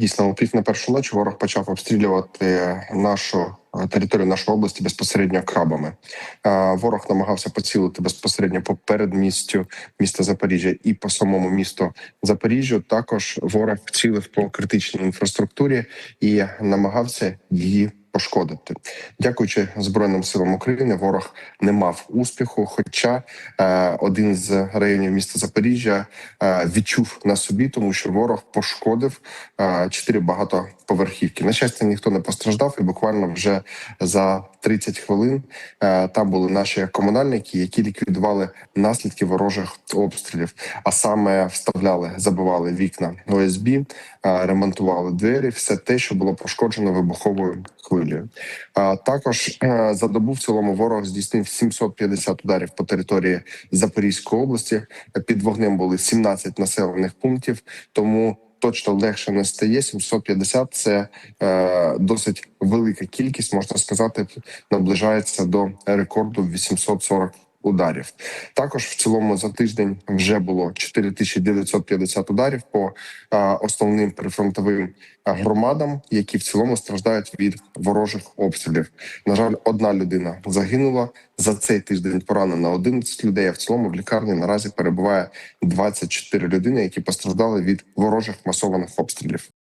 Дійсно, пів на першу ночі ворог почав обстрілювати нашу е, територію нашої області безпосередньо крабами. Е, Ворог намагався поцілити безпосередньо по передмістю міста Запоріжжя і по самому місту Запоріжжю. Також ворог цілив по критичній інфраструктурі і намагався її пошкодити. Дякуючи Збройним силам України, ворог не мав успіху. Хоча е, один з районів міста Запоріжжя е, відчув на собі, тому що ворог пошкодив е, чотири багатоповерхівки. На щастя, ніхто не постраждав, і буквально вже за 30 хвилин е, там були наші комунальники, які ліквідували наслідки ворожих обстрілів, а саме вставляли, забивали вікна ОСБ, е, ремонтували двері, все те, що було пошкоджено вибуховою хвилею. Також е, за добу в цілому ворог здійснив 750 ударів по території Запорізької області. Під вогнем були 17 населених пунктів, тому. Точно легше не стає. 750 – це е, досить велика кількість, можна сказати, наближається до рекорду 840 ударів. Також в цілому за тиждень вже було 4950 ударів по основним прифронтовим громадам, які в цілому страждають від ворожих обстрілів. На жаль, одна людина загинула за цей тиждень. Поранено 11 людей. А в цілому в лікарні наразі перебуває 24 людини, які постраждали від ворожих масованих обстрілів.